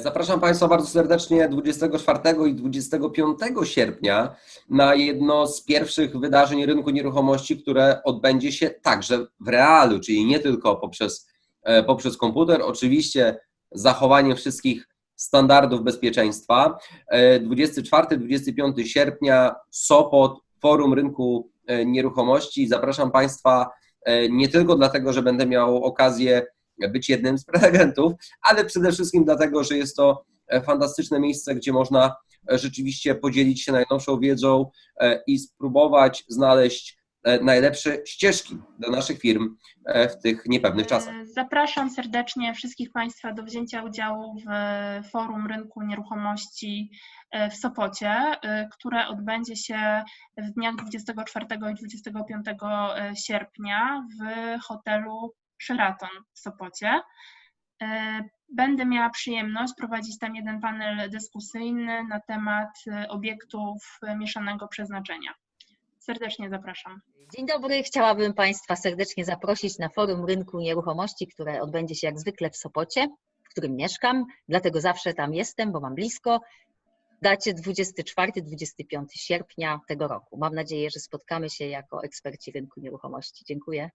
Zapraszam Państwa bardzo serdecznie 24 i 25 sierpnia na jedno z pierwszych wydarzeń rynku nieruchomości, które odbędzie się także w realu, czyli nie tylko poprzez, e, poprzez komputer, oczywiście z zachowaniem wszystkich standardów bezpieczeństwa. 24-25 sierpnia Sopot, Forum Rynku e, Nieruchomości. Zapraszam Państwa e, nie tylko dlatego, że będę miał okazję być jednym z prelegentów, ale przede wszystkim dlatego, że jest to e, fantastyczne miejsce, gdzie można e, rzeczywiście podzielić się najnowszą wiedzą e, i spróbować znaleźć najlepsze ścieżki do naszych firm w tych niepewnych czasach. Zapraszam serdecznie wszystkich Państwa do wzięcia udziału w forum rynku nieruchomości w Sopocie, które odbędzie się w dniach 24 i 25 sierpnia w hotelu Sheraton w Sopocie. E, będę miała przyjemność prowadzić tam jeden panel dyskusyjny na temat e, obiektów mieszanego przeznaczenia. Serdecznie zapraszam. Dzień dobry, chciałabym Państwa serdecznie zaprosić na forum rynku nieruchomości, które odbędzie się jak zwykle w Sopocie, w którym mieszkam, dlatego zawsze tam jestem, bo mam blisko. Dacie 24-25 sierpnia tego roku. Mam nadzieję, że spotkamy się jako eksperci rynku nieruchomości. Dziękuję.